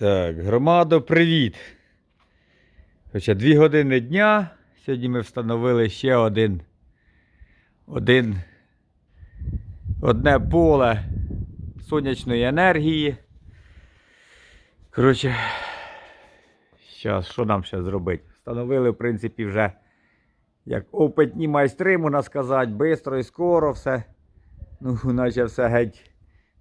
Так, громадо, привіт. Хоча дві години дня. Сьогодні ми встановили ще один, один одне поле сонячної енергії. Коротше, зараз, що нам ще зробити? Встановили, в принципі, вже як опитні майстри, можна сказати, швидко і скоро все. Ну, наче все геть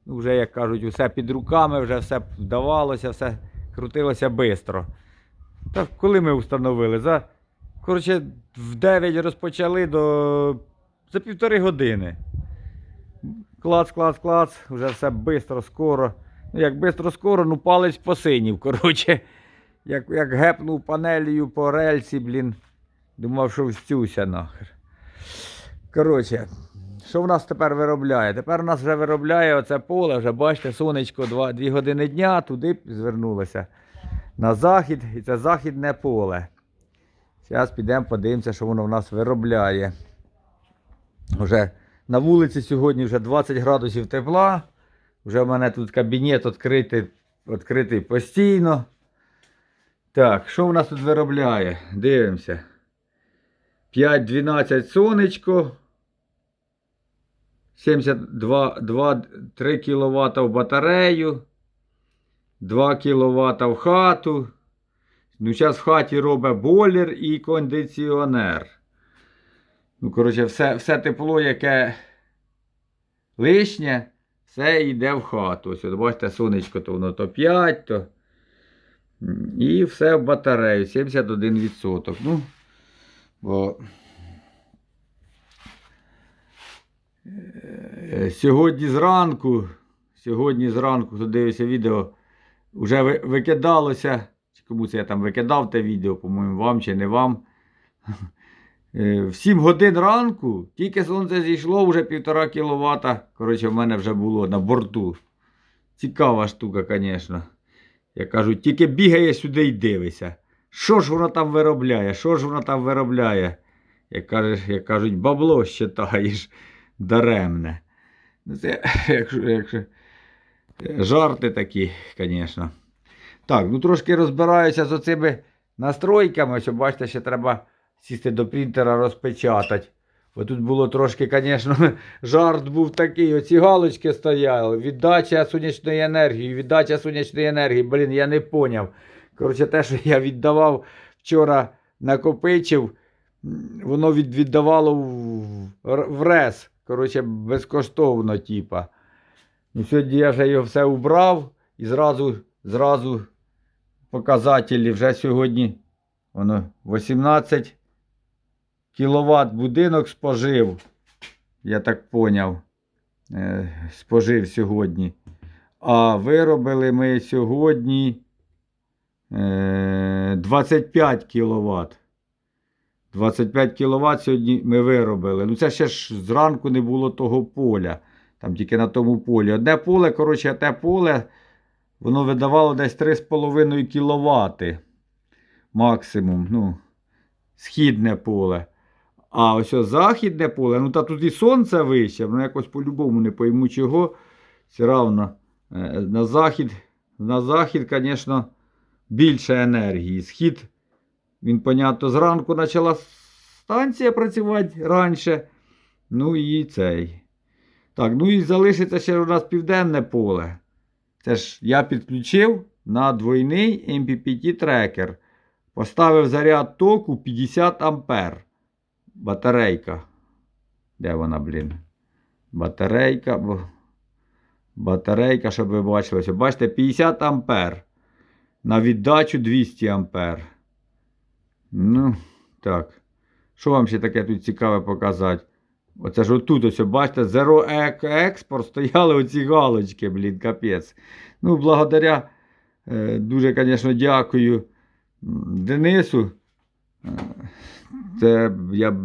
Вже, як кажуть, усе під руками, вже все вдавалося, все крутилося швидко. Так, коли ми встановили? За, коротше, в 9 розпочали до за півтори години. Клац, клац, клац, вже все швидко, скоро. Ну, як швидко, скоро, ну палець посинів. Коротше, як, як гепнув панелью по рельсі, блін. Думав, що встюся нахер. Коротше, що в нас тепер виробляє? Тепер у нас вже виробляє оце поле, вже бачите, сонечко 2, 2 години дня, туди звернулося. На захід, і це західне поле. Зараз підемо подивимося, що воно в нас виробляє. Вже на вулиці сьогодні вже 20 градусів тепла. Вже в мене тут кабінет відкритий, відкритий постійно. Так, що в нас тут виробляє? Дивимося. 5-12 сонечко. 72, 2, 3 кВт в батарею, 2 кВт в хату. Ну, зараз в хаті робить бойлер і кондиціонер. Ну, коротше, все, все тепло, яке лишнє, все йде в хату. Ось, от, бачите, сонечко, то воно то 5, то. І все в батарею, 71%. Ну, бо Сьогодні зранку, сьогодні зранку, хто дивився відео, вже викидалося. Кому це я там викидав те відео, по-моєму, вам чи не вам. Е, В 7 годин ранку, тільки сонце зійшло, вже півтора кіловата. Коротше, в мене вже було на борту. Цікава штука, звісно. Як кажуть, тільки бігає сюди і дивися. Що ж воно там виробляє? Що ж воно там виробляє? Як, кажеш, як кажуть, бабло щитаєш даремне. Ну, це, якщо, якщо, жарти такі, звісно. Так, ну трошки розбираюся з оцими настройками. Ось, бачите, ще треба сісти до принтера розпечатати. Бо тут було трошки, звісно, жарт був такий. Оці галочки стояли. Віддача сонячної енергії, віддача сонячної енергії. Блін, я не поняв. Коротше, те, що я віддавав вчора, накопичив, воно від, віддавало в, рез. Коротше, безкоштовно, типа. Ну, сьогодні я вже його все убрав і зразу, зразу показателі вже сьогодні воно 18 кВт будинок спожив. Я так поняв. Е, спожив сьогодні. А виробили ми сьогодні е, 25 кВт. 25 кВт сьогодні ми виробили. Ну це ще ж зранку не було того поля. Там тільки на тому полі. Одне поле, коротше, те поле, воно видавало десь 3,5 кВт максимум. Ну, східне поле. А ось західне поле, ну та тут і сонце вище, воно якось по-любому не пойму чого. Все равно е, на захід, на захід, звісно, більше енергії. Схід, він, понятно, зранку почала станція працювати раніше. Ну і цей. Так, ну і залишиться ще у нас південне поле. Це ж я підключив на двойний MPPT трекер. Поставив заряд току 50 ампер. Батарейка. Де вона, блін? Батарейка. Батарейка, щоб ви бачили. Бачите, 50 ампер. На віддачу 200 ампер. Ну, так. Що вам ще таке тут цікаве показати? Оце ж отут, ось, бачите, Zero Export стояли оці галочки, блін, капець. Ну, благодаря, е, дуже, звісно, дякую Денису. Е, Це я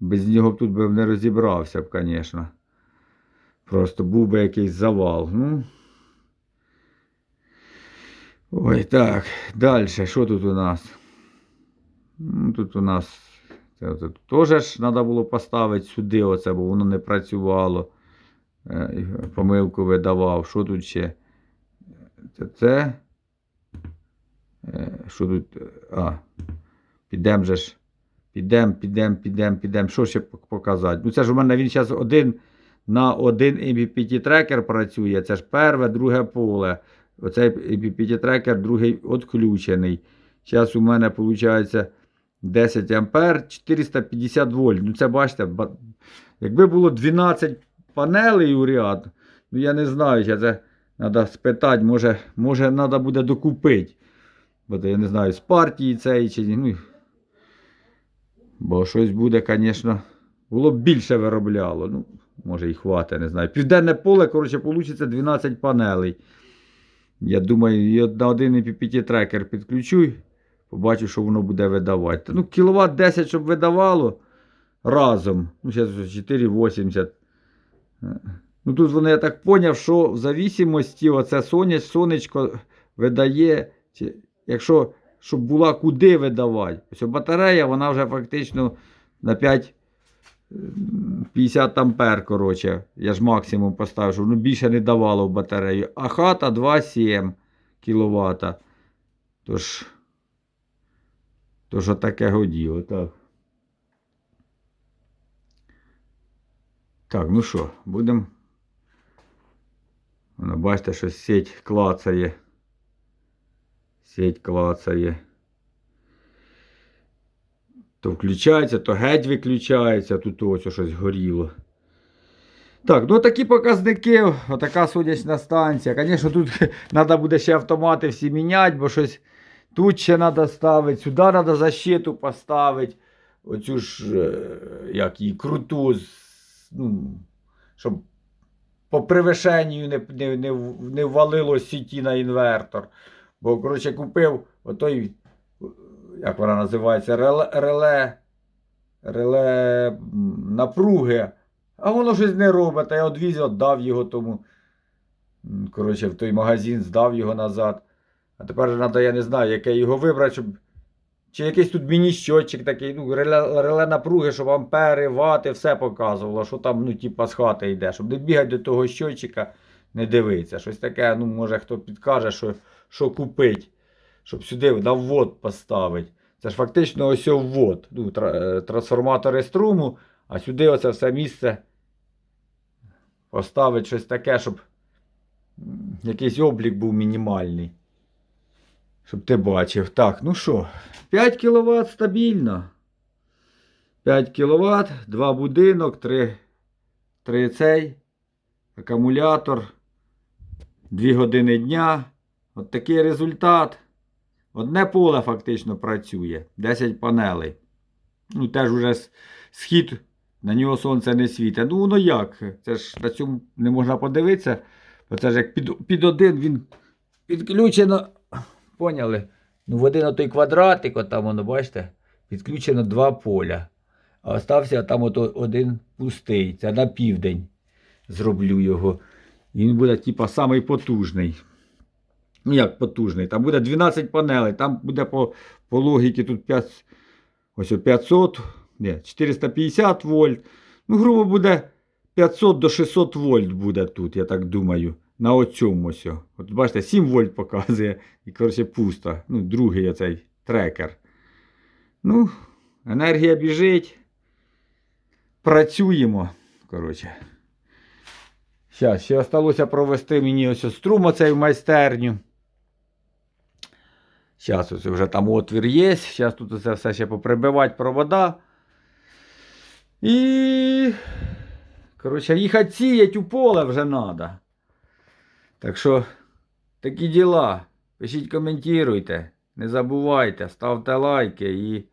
без нього б тут би не розібрався б, звісно. Просто був би якийсь завал. Ну. Ой, так, далі, що тут у нас? Ну, Тут у нас це, це, теж треба було поставити сюди, оце, бо воно не працювало. Е, Помилку видавав. Що тут ще? Це, це Е, Що тут? А, підемо же ж. Підемо, підемо, підемо, підемо. Що ще показати? Ну це ж у мене він зараз один на один MPPT трекер працює. Це ж перше, друге поле. Оцей MPPT трекер другий відключений. Зараз у мене виходить 10 ампер, 450 вольт. Ну це бачите, якби було 12 панелей у ряд, ну я не знаю, ще це треба спитати, може, може треба буде докупити. Бо я не знаю, з партії цієї чи. Ну, бо щось буде, звісно, було б більше виробляло. Ну, може і хватить, не знаю. Південне поле, коротше, вийде 12 панелей. Я думаю, я на один PPT трекер підключу, побачу, що воно буде видавати. Ну, кіловат 10, щоб видавало разом. Ну, зараз 4,80. Е, Ну, тут вони, я так поняв, що в зависимості оце соняч, сонечко видає, якщо щоб була куди видавати. Ось батарея, вона вже фактично на 5 м, 50 ампер, коротше. Я ж максимум поставив, щоб ну, більше не давало в батарею. А хата 2,7 кВт. Тож, тож отаке годіло, так. Так, ну що, будемо. Воно, бачите, що сеть клацає. Сеть клацає. То включається, то геть виключається, тут ось щось горіло. Так, ну такі показники, отака сонячна станція. Звісно, тут треба буде ще автомати всі міняти, бо щось тут ще треба ставити, сюди треба защиту поставити. Оцю ж, е, як її, круту, ну, щоб по превишенню не, не, не, не ввалило сіті на інвертор. Бо, коротше, купив отой, як вона називається, реле, реле, реле напруги, а воно щось не робить. А я одвіз, віддав його тому. Коротше, в той магазин здав його назад. А тепер треба, я не знаю, яке його вибрати, щоб. Чи якийсь тут міні-щотчик такий, ну, реле, реле напруги, щоб ампери, вати, все показувало, що там, ну, типа, з хати йде, щоб не бігати до того щотчика, не дивитися. Щось таке, ну, може, хто підкаже, що, що купить, щоб сюди на ввод поставити. Це ж фактично ось ввод. Ну, е, трансформатори струму, а сюди оце все місце поставити щось таке, щоб якийсь облік був мінімальний. Щоб ти бачив. Так, ну що, 5 кВт стабільно. 5 кВт, 2 будинок, 3, 3 цей, акумулятор, 2 години дня. От такий результат. Одне поле фактично працює. 10 панелей. Ну, теж уже схід, на нього сонце не світить. Ну, воно як? Це ж на цьому не можна подивитися. Бо це ж як під, під один він підключено. Поняли? Ну, в один той квадратик, от там воно, бачите, підключено два поля. А остався там от один пустий. Це на південь зроблю його. Він буде, типа, самий потужний. Ну, як потужний. Там буде 12 панелей, там буде по, по логіки тут 5, ось 500, ні, 450 вольт. Ну, грубо буде 500 до 600 вольт буде тут, я так думаю. На оцьому. От бачите, 7 вольт показує і, коротше, пусто. Ну, другий оцей трекер. Ну, енергія біжить. Працюємо. Коротше. Зараз, ще залишилося провести мені ось струм оцей в майстерню. Зараз ось вже там отвір є. Зараз тут це все ще поприбивати провода. І. Коротше, їхати сіять у поле вже треба. Так що, такі діла. Пишіть, коментуйте, не забувайте, ставте лайки і,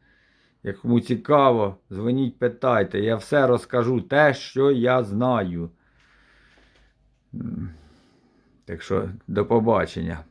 як кому цікаво, дзвоніть, питайте. Я все розкажу те, що я знаю. Так що, до побачення.